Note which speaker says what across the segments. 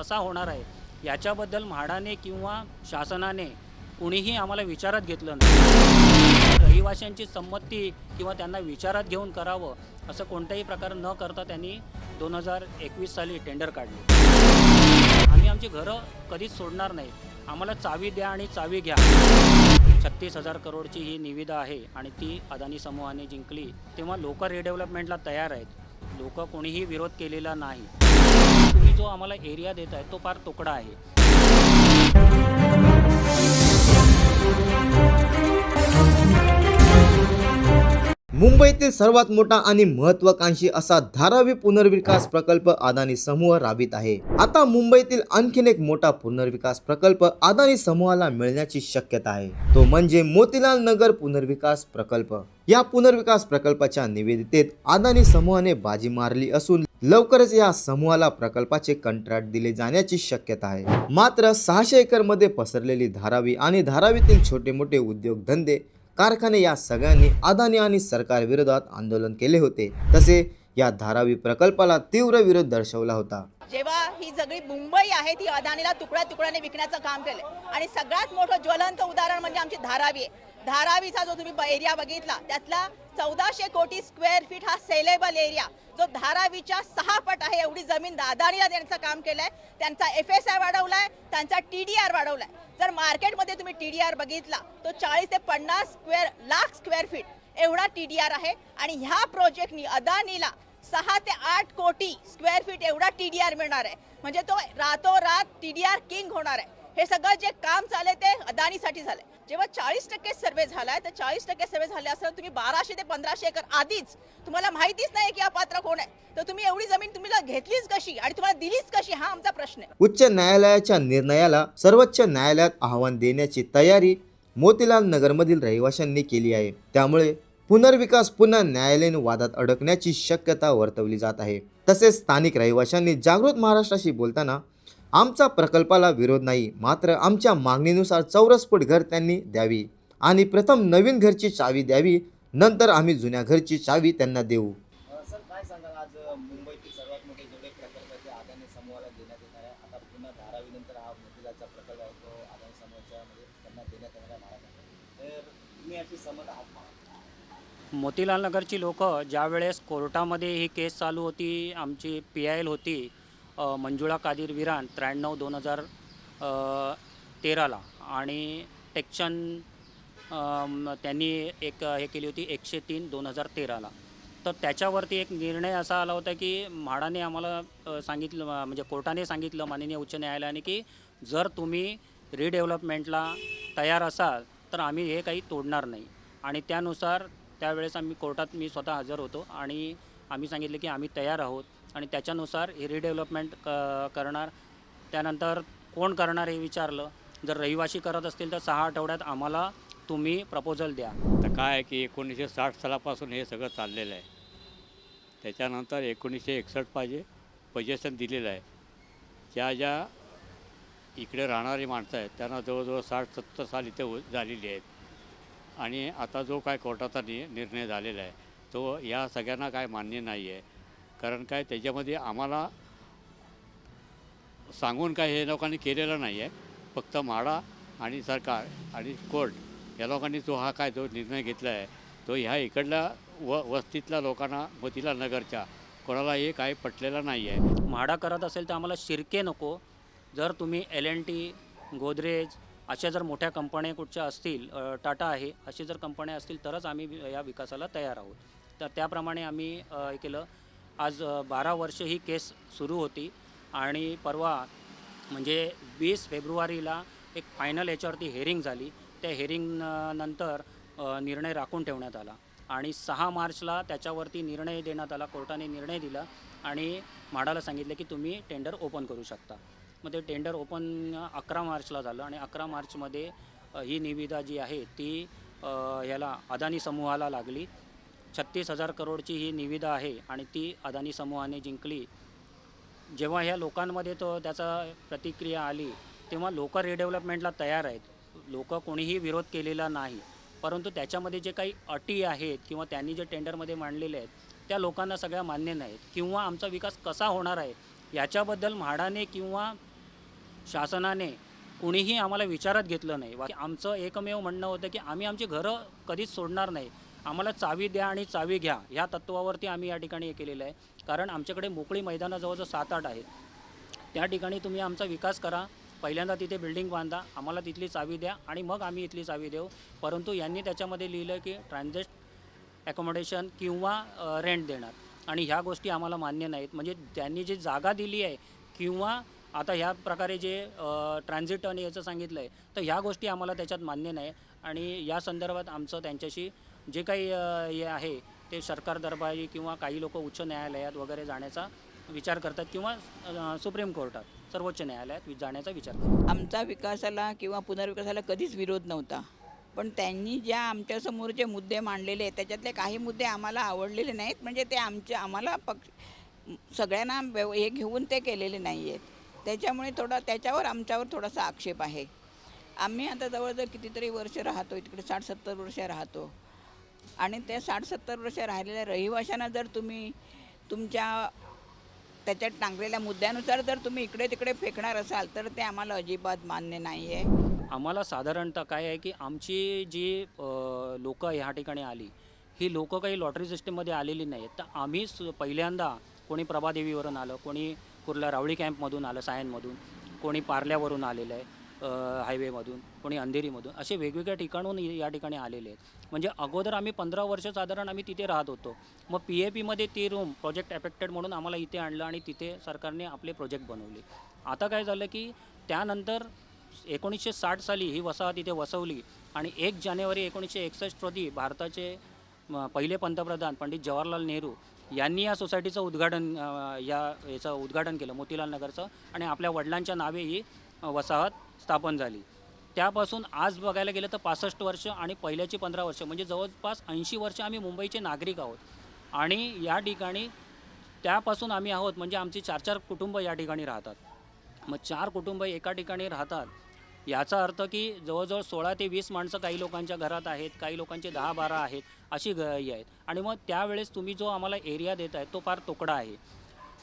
Speaker 1: कसा होणार आहे याच्याबद्दल म्हाडाने किंवा शासनाने कुणीही आम्हाला विचारात घेतलं नाही. रहिवाशांची संमती किंवा त्यांना विचारात घेऊन करावं असं कोणताही प्रकार न करता त्यांनी दोन हजार एकवीस साली टेंडर काढले. आम्ही आमची घरं कधीच सोडणार नाही. आम्हाला चावी द्या आणि चावी घ्या. छत्तीस हजार करोडची ही निविदा आहे आणि ती अदानी समूहाने जिंकली तेव्हा लोक रिडेव्हलपमेंटला तयार आहेत. लोक कोणीही विरोध केलेला नाही. तुम्ही जो आम्हाला एरिया देत आहे तो फार तुकडा आहे.
Speaker 2: मुंबईतील सर्वात मोठा आणि महत्वाकांक्षी असा धारावी पुनर्विकास प्रकल्प अदानी समूह राबवित आहे. आता मुंबईतील आणखीन एक मोठा पुनर्विकास प्रकल्प अदानी समूहाला मिळण्याची शक्यता आहे. तो म्हणजे मोतीलाल नगर पुनर्विकास प्रकल्प. या पुनर्विकास प्रकल्पाच्या निवेदितेत अदानी समूहाने बाजी मारली असून लवकरच या समूहाला प्रकल्पाचे कंत्राट दिले जाण्याची शक्यता आहे. मात्र सहाशे एकरमध्ये पसरलेली धारावी आणि धारावीतील छोटे मोठे उद्योगधंदे कारखाने या सगळ्यांनी अदानी आणि सरकार विरोधात आंदोलन केले होते. तसे या धारावी प्रकल्पाला तीव्र विरोध दर्शवला होता.
Speaker 3: जेव्हा ही सगळी मुंबई आहे ती अदानीला तुकड्या तुकड्याने विकण्याचं काम केलं आणि सगळ्यात मोठं ज्वलंत उदाहरण म्हणजे आमची धारावी आहे. धारावीचा जो तुम्ही एरिया बघितला त्यातला चौदाशे कोटी स्क्वेअर फीट हा सेलेबल एरिया जो धारावीच्या सहा पट आहे एवढी जमीन दादानीला देण्याचं काम केलं आहे त्यांचा एफ एस आय वाढवला आहे त्यांचा टी डी आर वाढवलाय. जर मार्केटमध्ये तुम्ही टी डी आर बघितला तो चाळीस ते पन्नास स्क्वेअर लाख स्क्वेअर फीट एवढा टी डी आर आहे. आणि ह्या प्रोजेक्टनी अदानीला सहा ते आठ कोटी स्क्वेअर फीट एवढा टी डी आर मिळणार आहे. म्हणजे तो रातोरात टी डी आर किंग होणार आहे. हे सगळं जे काम झालंय ते अदानीसाठी झालंय. जेव्हा चाळीस टक्के सर्वे झालाय तर चाळीस टक्के सर्वे झाले असताना तुम्ही बाराशे ते पंधराशे एकर आधीच तुम्हाला माहितीच नाही की हा पात्र कोण आहे. तर तुम्ही एवढी जमीन तुम्हाला घेतलीच कशी आणि तुम्हाला दिलीच कशी? हा आमचा प्रश्न आहे.
Speaker 2: उच्च न्यायालयाच्या निर्णयाला सर्वोच्च न्यायालयात आव्हान देण्याची तयारी मोतीलाल नगरमधील रहिवाशांनी केली आहे. त्यामुळे पुनर्विकास पुन्हा न्यायालयीन वादात अडकण्याची शक्यता वर्तवली जात आहे. तसेच स्थानिक रहिवाशांनी जागृत महाराष्ट्राशी बोलताना आमचा प्रकल्पाला विरोध नाही मात्र आमच्या मागणीनुसार चौरस फूट घर त्यांनी द्यावी आणि प्रथम नवीन घरची चावी द्यावी नंतर आम्ही जुन्या घरची चावी त्यांना देऊ.
Speaker 1: मोतीलाल नगरची लोक ज्या वेळेस कोर्टामध्ये ही केस चालू होती आमची पी आय एल होती मंजुळा कादिर विरान त्र्याण्णव दोन हजार तेराला. आणि टेक्शन त्यांनी एक हे केली होती एकशे तीन दोन हजार तेराला. तर त्याच्यावरती एक निर्णय असा आला होता की म्हाडाने आम्हाला सांगितलं म्हणजे कोर्टाने सांगितलं माननीय उच्च न्यायालयाने की जर तुम्ही रिडेव्हलपमेंटला तयार असाल तर आम्ही हे काही तोडणार नाही. आणि त्यानुसार त्यावेळेस आम्ही कोर्टात मी स्वतः हजर होतो आणि आम्ही सांगितले की आम्ही तयार आहोत आणि त्याच्यानुसार हे रिडेव्हलपमेंट क करणार. त्यानंतर कोण करणार हे विचारलं. जर रहिवाशी करत असतील तर सहा आठवड्यात आम्हाला तुम्ही प्रपोजल द्या.
Speaker 4: तर काय आहे की एकोणीसशे साठ सालापासून हे सगळं चाललेलं आहे. त्याच्यानंतर एकोणीसशे एकसष्ट पाहिजे पजेशन दिलेलं आहे. ज्या ज्या इकडे राहणारी माणसं आहेत त्यांना जवळजवळ साठ सत्तर साल इथे झालेली आहेत. आणि आता जो काय कोर्टाचा नि निर्णय झालेला आहे तो या सगळ्यांना काय मान्य नाही आहे कारण काय त्याच्यामध्ये आम्हाला सांगून काय हे लोकांनी केलेलं नाही आहे फक्त म्हाडा आणि सरकार आणि कोर्ट या लोकांनी जो हा काय जो निर्णय घेतला आहे तो ह्या इकडल्या व वस्तीतल्या लोकांना मोतीलाल नगरच्या कोणाला हे काय पटलेलं नाही आहे
Speaker 1: म्हाडा करत असेल तर आम्हाला शिर्के नको. जर तुम्ही एल एन टी गोदरेज अशा जर मोठ्या कंपन्या कुठच्या असतील टाटा आहे अशी जर कंपन्या असतील तरच आम्ही या विकासाला तयार आहोत. तर त्याप्रमाणे आम्ही हे केलं. आज बारा वर्ष ही केस सुरू होती आणि परवा म्हणजे वीस फेब्रुवारीला एक फायनल याच्यावरती हेअरिंग झाली. त्या हेरिंग नंतर निर्णय राखून ठेवण्यात आला आणि सहा मार्चला त्याच्यावरती निर्णय देण्यात आला. कोर्टाने निर्णय दिला आणि म्हाडाला सांगितलं की तुम्ही टेंडर ओपन करू शकता. मग ते टेंडर ओपन अकरा मार्चला झालं आणि अकरा मार्चमध्ये ही निविदा जी आहे ती ह्याला अदानी समूहाला लागली. छत्तीस हजार करोडची ही निविदा आहे आणि ती अदानी समूहाने जिंकली. जेव्हा ह्या लोकांमध्ये तो त्याचा प्रतिक्रिया आली तेव्हा लोक रिडेव्हलपमेंटला तयार आहेत. लोक कोणीही विरोध केलेला नाही. परंतु त्याच्यामध्ये जे काही अटी आहेत किंवा त्यांनी जे टेंडरमध्ये मांडलेले आहेत त्या लोकांना सगळ्या मान्य नाहीत. किंवा आमचा विकास कसा होणार आहे याच्याबद्दल म्हाडाने किंवा शासनाने कुणीही आम्हाला विचारात घेतलं नाही. बाकी आमचं एकमेव म्हणणं होतं की आम्ही आमची घरं कधीच सोडणार नाही. आम्हाला चावी द्या आणि चावी घ्या ह्या तत्वावरती आम्ही या ठिकाणी हे केलेलं आहे. कारण आमच्याकडे मोकळी मैदानं सात आठ आहेत. त्या ठिकाणी तुम्ही आमचा विकास करा. पहिल्यांदा तिथे बिल्डिंग बांधा आम्हाला तिथली चावी द्या आणि मग आम्ही इथली चावी देऊ. परंतु यांनी त्याच्यामध्ये लिहिलं की ट्रान्झॅक्ट ॲकोमोडेशन किंवा रेंट देणार. आणि ह्या गोष्टी आम्हाला मान्य नाहीत. म्हणजे त्यांनी जी जागा दिली आहे किंवा आता ह्या प्रकारे जे ट्रान्झिट आणि याचं सांगितलं आहे तर ह्या गोष्टी आम्हाला त्याच्यात मान्य नाही. आणि या संदर्भात आमचं त्यांच्याशी जे काही हे आहे ते सरकार दरबारी किंवा काही लोक उच्च न्यायालयात वगैरे जाण्याचा विचार करतात किंवा सुप्रीम कोर्टात सर्वोच्च न्यायालयात वि- जाण्याचा विचार करतात.
Speaker 5: आमचा विकासाला किंवा पुनर्विकासाला कधीच विरोध नव्हता. पण त्यांनी ज्या आमच्यासमोर जे मुद्दे मांडलेले आहेत त्याच्यातले काही मुद्दे आम्हाला आवडलेले नाहीत. म्हणजे ते आमच्या आम्हाला पक्ष सगळ्यांना व्यव हे घेऊन ते केलेले नाही आहेत त्याच्यामुळे थोडा त्याच्यावर आमच्यावर थोडासा आक्षेप आहे. आम्ही आता जवळजवळ कितीतरी वर्ष राहतो इकडे साठ सत्तर वर्ष राहतो. आणि त्या साठ सत्तर वर्ष राहिलेल्या रहिवाशांना जर तुम्ही तुमच्या त्याच्यात टांगलेल्या मुद्द्यानुसार जर तुम्ही इकडे तिकडे फेकणार असाल तर ते आम्हाला अजिबात मान्य नाही आहे
Speaker 1: आम्हाला साधारणतः काय आहे की आमची जी लोक ह्या ठिकाणी आली ही लोकं काही लॉटरी सिस्टीममध्ये आलेली नाहीत तर आम्ही पहिल्यांदा कोणी प्रभादेवीवरून आलं कोणी कुर्ला रावळी कॅम्पमधून आलं सायनमधून कोणी पार्ल्यावरून आलेलं आहे. हायवेमधून कोणी अंधेरीमधून असे वेगवेगळ्या ठिकाणून या ठिकाणी आलेले आहेत. म्हणजे अगोदर आम्ही पंधरा वर्ष साधारण आम्ही तिथे राहत होतो. मग पी ए पीमध्ये ती रूम प्रोजेक्ट अफेक्टेड म्हणून आम्हाला इथे आणलं आणि तिथे सरकारने आपले प्रोजेक्ट बनवले. आता काय झालं की त्यानंतर एकोणीसशे साठ साली ही वसाहत इथे वसवली आणि एक जानेवारी एकोणीसशे एकसष्ट रोजी भारताचे पहिले पंतप्रधान पंडित जवाहरलाल नेहरू यांनी या सोसायटीचं उद्घाटन या याचं उद्घाटन केलं मोतीलाल नगरचं. आणि आपल्या वडिलांच्या नावे ही वसाहत स्थापन झाली. त्यापासून आज बघायला गेलं तर पासष्ट वर्ष आणि पहिल्याची पंधरा वर्ष म्हणजे जवळपास ऐंशी वर्ष आम्ही मुंबईचे नागरिक आहोत. आणि या ठिकाणी त्यापासून आम्ही आहोत म्हणजे आमची चार चार कुटुंब या ठिकाणी राहतात. मग चार कुटुंब एका ठिकाणी राहतात याचा अर्थ की जवळजवळ सोळा ते वीस माणसं काही लोकांच्या घरात आहेत काही लोकांचे दहा बारा आहेत अशी ग आहेत. आणि मग त्यावेळेस तुम्ही जो आम्हाला एरिया देत आहे तो फार तोकडा आहे.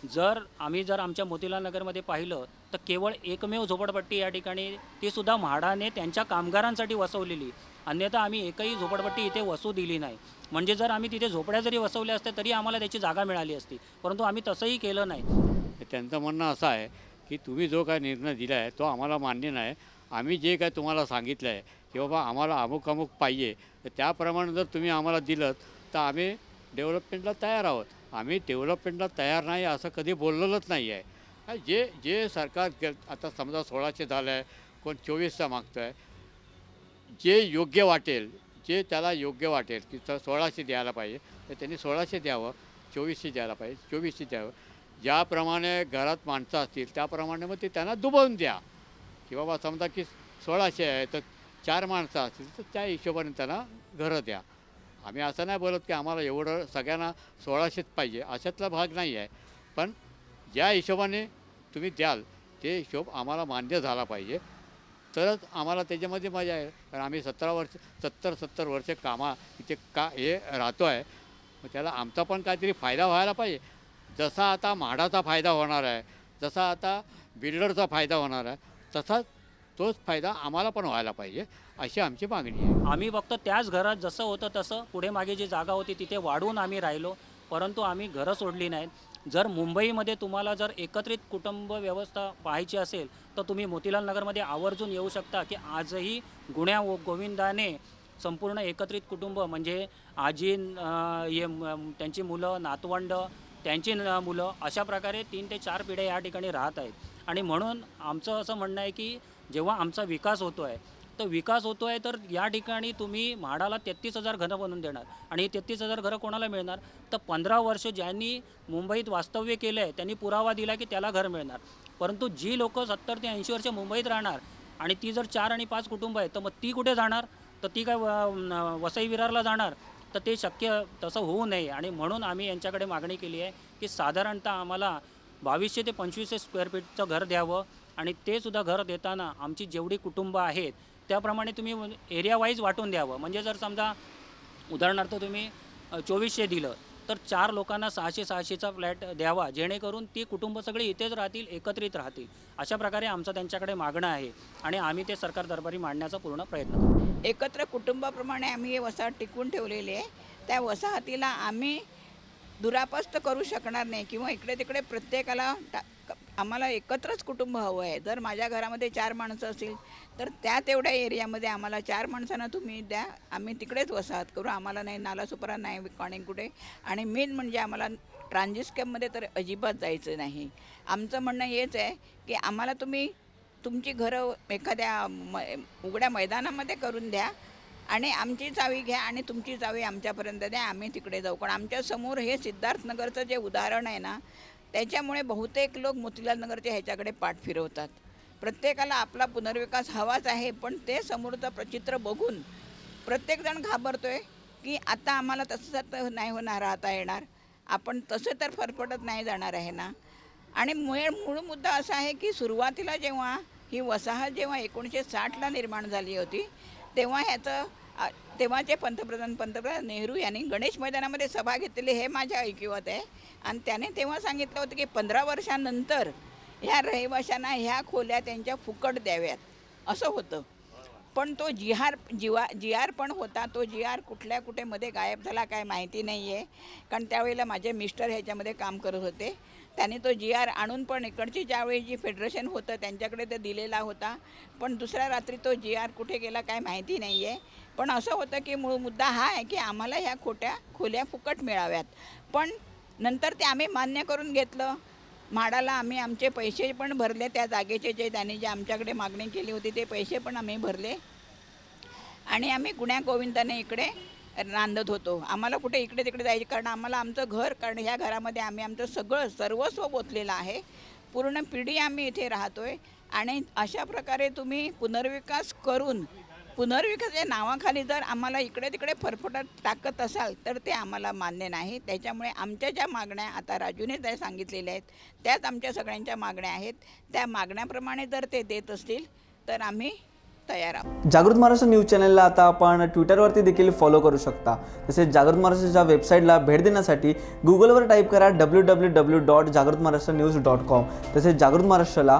Speaker 1: जर आम्ही जर आमच्या मोतीलाल नगरमध्ये पाहिलं तर केवळ एकमेव झोपडपट्टी या ठिकाणी ती सुद्धा म्हाडाने त्यांच्या कामगारांसाठी वसवलेली. अन्यथा आम्ही एकही झोपडपट्टी इथे वसू दिली नाही. म्हणजे जर आम्ही तिथे झोपड्या जरी वसवल्या असत्या तरी आम्हाला त्याची जागा मिळाली असती. परंतु आम्ही तसंही केलं नाही.
Speaker 4: त्यांचं म्हणणं असं आहे की तुम्ही जो काय निर्णय दिला आहे तो आम्हाला मान्य नाही. आम्ही जे काय तुम्हाला सांगितलं आहे की बाबा आम्हाला अमुक अमुक पाहिजे तर त्याप्रमाणे जर तुम्ही आम्हाला दिलं तर आम्ही डेव्हलपमेंटला तयार आहोत. आम्ही डेव्हलपमेंटला तयार नाही असं कधी बोललेलंच नाही आहे. जे जे सरकार के- आता समजा सोळाशे झालं आहे कोण चोवीसचा मागतं आहे जे योग्य वाटेल जे त्याला योग्य वाटेल की तर सोळाशे द्यायला पाहिजे तर त्यांनी सोळाशे द्यावं चोवीसशे द्यायला पाहिजे चोवीसशे द्यावं. ज्याप्रमाणे घरात माणसं असतील त्याप्रमाणे मग ते त्यांना दुबवून द्या. की बाबा समजा की सोळाशे आहे तर चार माणसं असतील तर त्या हिशोबाने त्यांना घरं द्या. आम्ही असं नाही बोलत की आम्हाला एवढं सगळ्यांना सोळाशेच पाहिजे अशातला भाग नाही आहे. पण ज्या हिशोबाने तुम्ही द्याल ते हिशोब आम्हाला मान्य झाला पाहिजे. तरच आम्हाला त्याच्यामध्ये मजा आहे कारण आम्ही सतरा वर्ष सत्तर सत्तर वर्ष कामा इथे का हे राहतो आहे. मग त्याला आमचा पण काहीतरी फायदा व्हायला पाहिजे. जसा आता म्हाडाचा फायदा होणार आहे जसा आता बिल्डरचा फायदा होणार आहे तसाच तोच फायदा आम्हाला पण व्हायला पाहिजे अशी आमची मागणी आहे.
Speaker 1: आम्ही फक्त त्याच घरात जसं होतं तसं पुढे मागे जी जागा होती तिथे वाढवून आम्ही राहिलो परंतु आम्ही घरं सोडली नाहीत. जर मुंबईमध्ये तुम्हाला जर एकत्रित कुटुंब व्यवस्था पाहायची असेल तर तुम्ही मोतीलाल नगरमध्ये आवर्जून येऊ शकता की आजही गुण्या गोविंदाने संपूर्ण एकत्रित कुटुंब म्हणजे आजी हे त्यांची मुलं नातवंड त्यांची न- मुलं अशा प्रकारे तीन ते चार पिढ्या या ठिकाणी राहत आहेत. आणि म्हणून आमचं असं म्हणणं आहे की जेव्हा आमचा विकास होतो आहे तर विकास होतो आहे तर या ठिकाणी तुम्ही म्हाडाला तेहत्तीस हजार घरं बनवून देणार. आणि हे तेहत्तीस हजार घरं कोणाला मिळणार? तर पंधरा वर्ष ज्यांनी मुंबईत वास्तव्य केलं आहे त्यांनी पुरावा दिला की त्याला घर मिळणार. परंतु जी लोकं सत्तर ते ऐंशी वर्ष मुंबईत राहणार आणि ती जर चार आणि पाच कुटुंब आहेत तर मग ती कुठे जाणार? तर ती काय वसई विरारला जाणार? तर ते शक्य तसं होऊ नये. आणि म्हणून आम्ही यांच्याकडे मागणी केली आहे की साधारणतः आम्हाला बावीसशे ते पंचवीसशे स्क्वेअर फीटचं घर द्यावं. आणि ते सुद्धा घर देताना आमची जेवढी कुटुंब आहेत त्याप्रमाणे तुम्ही एरिया वाईज वाटून द्यावं. म्हणजे जर समजा उदाहरणार्थ तुम्ही चोवीसशे दिलं तर चार लोकांना सहाशे सहाशेचा फ्लॅट द्यावा जेणेकरून ती कुटुंब सगळी इथेच राहतील एकत्रित राहतील. अशा प्रकारे आमचं त्यांच्याकडे मागणं आहे आणि आम्ही ते सरकार दरबारी मांडण्याचा पूर्ण प्रयत्न
Speaker 5: एकत्र कुटुंबाप्रमाणे आम्ही हे वसाहत टिकवून ठेवलेली आहे. त्या वसाहतीला आम्ही दुरापस्त करू शकणार नाही किंवा इकडे तिकडे प्रत्येकाला टा आम्हाला एकत्रच कुटुंब हवं आहे. जर माझ्या घरामध्ये चार माणसं असतील तर त्या तेवढ्या एरियामध्ये आम्हाला चार माणसांना तुम्ही द्या. आम्ही तिकडेच वसाहत करू. आम्हाला नाही नालासुपारा नाही विकाणे कुठे. आणि मेन म्हणजे आम्हाला ट्रान्झिस्कॅममध्ये तर अजिबात जायचं नाही. आमचं म्हणणं हेच आहे की आम्हाला तुम्ही तुमची घरं एखाद्या म उघड्या मैदानामध्ये करून द्या आणि आमची चावी घ्या आणि तुमची चावी आमच्यापर्यंत द्या. आम्ही तिकडे जाऊ. कारण आमच्यासमोर हे सिद्धार्थनगरचं जे उदाहरण आहे ना त्याच्यामुळे बहुतेक लोक मोतीलाल नगरच्या ह्याच्याकडे पाठ फिरवतात. प्रत्येकाला आपला पुनर्विकास हवाच आहे पण ते समोरचं प्रचित्र बघून प्रत्येकजण घाबरतोय की आता आम्हाला तसं तर नाही होणार राहता येणार. आपण तसं तर फरफटत नाही जाणार आहे ना? आणि मूळ मूळ मुद्दा असा आहे की सुरुवातीला जेव्हा ही वसाहत जेव्हा एकोणीसशे साठला निर्माण झाली होती तेव्हा ह्याचं तेव्हाचे पंतप्रधान पंतप्रधान नेहरू यांनी गणेश मैदानामध्ये सभा घेतलेली हे माझ्या ऐकिवत आहे. आणि त्याने तेव्हा सांगितलं होतं की पंधरा वर्षानंतर ह्या रहिवाशांना ह्या खोल्या त्यांच्या फुकट द्याव्यात. असं होतं. पण तो जी आर जीवा जी आर पण होता. तो जी आर कुठल्या कुठे मध्ये गायब झाला काय माहिती नाही आहे कारण त्यावेळेला माझे मिस्टर ह्याच्यामध्ये काम करत होते. त्याने तो जी आर आणून पण इकडची ज्यावेळी जी फेडरेशन होतं त्यांच्याकडे ते दिलेला होता. पण दुसऱ्या रात्री तो जी आर कुठे गेला काय माहिती नाही आहे पण असं होतं की मूळ मुद्दा हा आहे की आम्हाला ह्या खोट्या खोल्या फुकट मिळाव्यात. पण नंतर ते आम्ही मान्य करून घेतलं. माडाला आम्ही आमचे पैसे पण भरले त्या जागेचे जे त्यांनी जे आमच्याकडे मागणी केली होती ते पैसे पण आम्ही भरले. आणि आम्ही गुण्या गोविंदाने इकडे नांदत होतो. आम्हाला कुठे इकडे तिकडे जायचे कारण आम्हाला आमचं घर कारण ह्या घरामध्ये आम्ही आमचं सगळं सर्वस्व पोचलेलं आहे. पूर्ण पिढी आम्ही इथे राहतो आहे आणि अशा प्रकारे तुम्ही पुनर्विकास करून पुनर्विकासाच्या नावाखाली जर आम्हाला इकडे तिकडे फरफटत टाकत असाल तर ते आम्हाला मान्य नाही. त्याच्यामुळे आमच्या ज्या मागण्या आता राजूने त्या सांगितलेल्या आहेत त्याच आमच्या सगळ्यांच्या मागण्या आहेत. त्या मागण्याप्रमाणे जर ते देत असतील तर आम्ही तयार आहोत.
Speaker 6: जागृत महाराष्ट्र न्यूज चॅनलला आता आपण ट्विटरवरती देखील फॉलो करू शकता. तसेच जागृत महाराष्ट्राच्या वेबसाईटला भेट देण्यासाठी गुगलवर टाईप करा डब्ल्यू डब्ल्यू डब्ल्यू डॉट जागृत महाराष्ट्र न्यूज डॉट कॉम तसेच जागृत महाराष्ट्राला